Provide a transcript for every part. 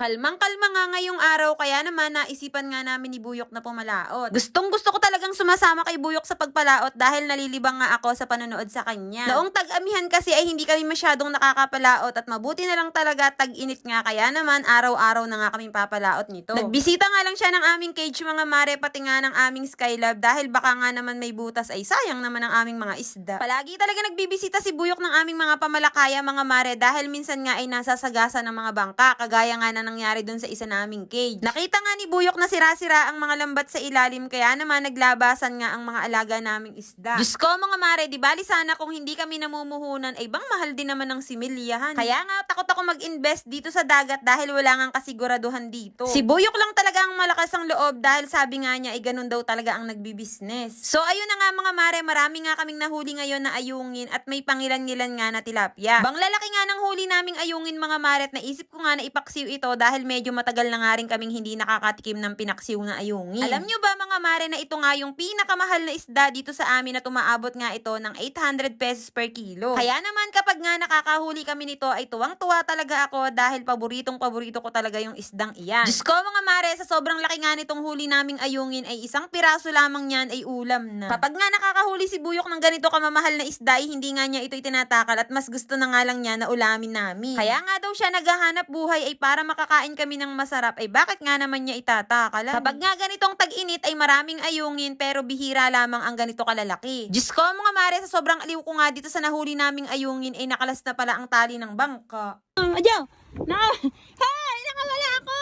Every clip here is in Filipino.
Kalmang-kalma nga ngayong araw kaya naman naisipan nga namin ni Buyok na pumalaot. Gustong gusto ko talagang sumasama kay Buyok sa pagpalaot dahil nalilibang nga ako sa panonood sa kanya. Noong tag-amihan kasi ay hindi kami masyadong nakakapalaot at mabuti na lang talaga tag-init nga kaya naman araw-araw na nga kaming papalaot nito. Nagbisita nga lang siya ng aming cage mga mare pati nga ng aming Skylab dahil baka nga naman may butas ay sayang naman ang aming mga isda. Palagi talaga nagbibisita si Buyok ng aming mga pamalakaya mga mare dahil minsan nga ay nasasagasa ng mga bangka kagaya nga na nangyari dun sa isa naming cage. Nakita nga ni Buyok na sira-sira ang mga lambat sa ilalim kaya naman naglabasan nga ang mga alaga naming isda. Diyos ko mga mare, di bali sana kung hindi kami namumuhunan ay bang mahal din naman ng similyahan. Kaya nga takot ako mag-invest dito sa dagat dahil wala nga kasiguraduhan dito. Si Buyok lang talaga ang malakas ang loob dahil sabi nga niya ay ganun daw talaga ang nagbibisnes. So ayun na nga mga mare, marami nga kaming nahuli ngayon na ayungin at may pangilan-ngilan nga na tilapia. Bang lalaki nga ng huli naming ayungin mga mare at naisip ko nga na ipaksiw ito dahil medyo matagal na nga rin kaming hindi nakakatikim ng pinaksiw na ayungin. Alam nyo ba mga mare na ito nga yung pinakamahal na isda dito sa amin na tumaabot nga ito ng 800 pesos per kilo. Kaya naman kapag nga nakakahuli kami nito ay tuwang-tuwa talaga ako dahil paboritong paborito ko talaga yung isdang iyan. Diyos ko mga mare, sa sobrang laki nga nitong huli naming ayungin ay isang piraso lamang yan ay ulam na. Kapag nga nakakahuli si Buyok ng ganito kamamahal na isda ay hindi nga niya ito itinatakal at mas gusto na nga lang niya na ulamin namin. Kaya nga daw siya naghahanap buhay ay para makakain kami ng masarap ay bakit nga naman niya itatakalan? Kapag nga ganitong tag-init ay maraming ayungin pero bihira lamang ang ganito kalalaki. Diyos ko mga mare, sa sobrang aliw ko nga dito sa nahuli naming ayungin ay nakalas na pala ang tali ng bangka. Um, Adyo! Naka... Hay! Nakawala ako!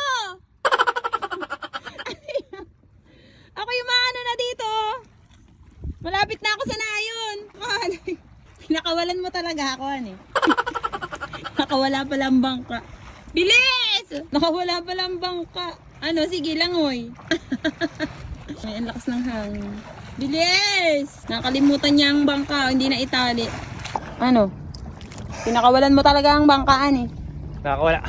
ako yung maano na dito. Malapit na ako sa nayon. Man, Pinakawalan mo talaga ako, ano eh. Nakawala pala ang bangka. Bilis! Nakawala pala ang bangka. Ano, sige lang, oy. Ay, ang lakas ng hangin. Bilis! Nakalimutan niya ang bangka, hindi na itali. Ano? Pinakawalan mo talaga ang bangkaan eh. Nakakawala.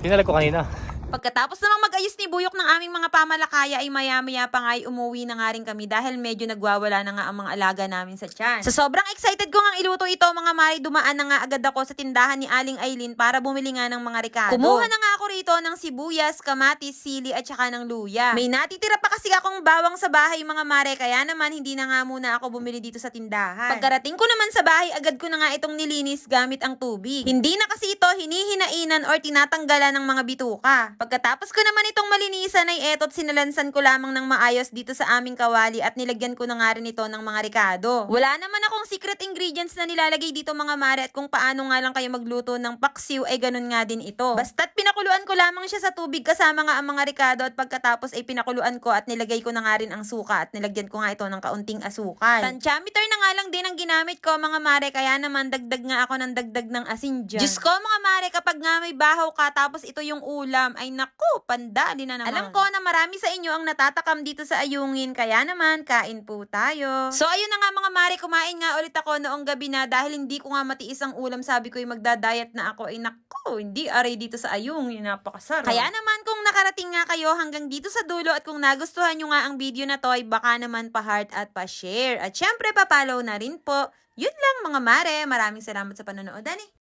Pinalag ko kanina. Pagkatapos namang mag-ayos ni Buyok ng aming mga pamalakaya ay maya-maya pa nga ay umuwi na nga rin kami dahil medyo nagwawala na nga ang mga alaga namin sa tiyan. Sa sobrang excited ko nga iluto ito mga mari, dumaan na nga agad ako sa tindahan ni Aling Aileen para bumili nga ng mga ricado. Kumuha na nga ako rito ng sibuyas, kamatis, sili at saka ng luya. May natitira pa kasi akong bawang sa bahay mga mare kaya naman hindi na nga muna ako bumili dito sa tindahan. Pagkarating ko naman sa bahay, agad ko na nga itong nilinis gamit ang tubig. Hindi na kasi ito hinihinainan or tinatanggalan ng mga bituka. Pagkatapos ko naman itong malinisan ay eto't sinalansan ko lamang ng maayos dito sa aming kawali at nilagyan ko na nga rin ito ng mga ricado. Wala naman akong secret ingredients na nilalagay dito mga mare at kung paano nga lang kayo magluto ng paksiw ay ganun nga din ito. Basta't pinakuluan ko lamang siya sa tubig kasama nga ang mga ricado at pagkatapos ay pinakuluan ko at nilagay ko na nga rin ang suka at nilagyan ko nga ito ng kaunting asukal. Tantiameter na nga lang din ang ginamit ko mga mare kaya naman dagdag nga ako ng dagdag ng asin dyan. Diyos ko mga mare kapag nga may bahaw ka tapos ito yung ulam ay naku pandali na naman. Alam ko na marami sa inyo ang natatakam dito sa ayungin kaya naman kain po tayo. So ayun na nga mga mare kumain nga ulit ako noong gabi na dahil hindi ko nga matiis ang ulam sabi ko ay magdadayat na ako ay naku hindi aray dito sa ayungin napakasarap. Kaya naman kung nakarating nga kayo hanggang dito sa dulo at kung nagustuhan nyo nga ang video na to ay baka naman pa-heart at pa-share. At syempre pa-follow na rin po. Yun lang mga mare. Maraming salamat sa panonood. Ani.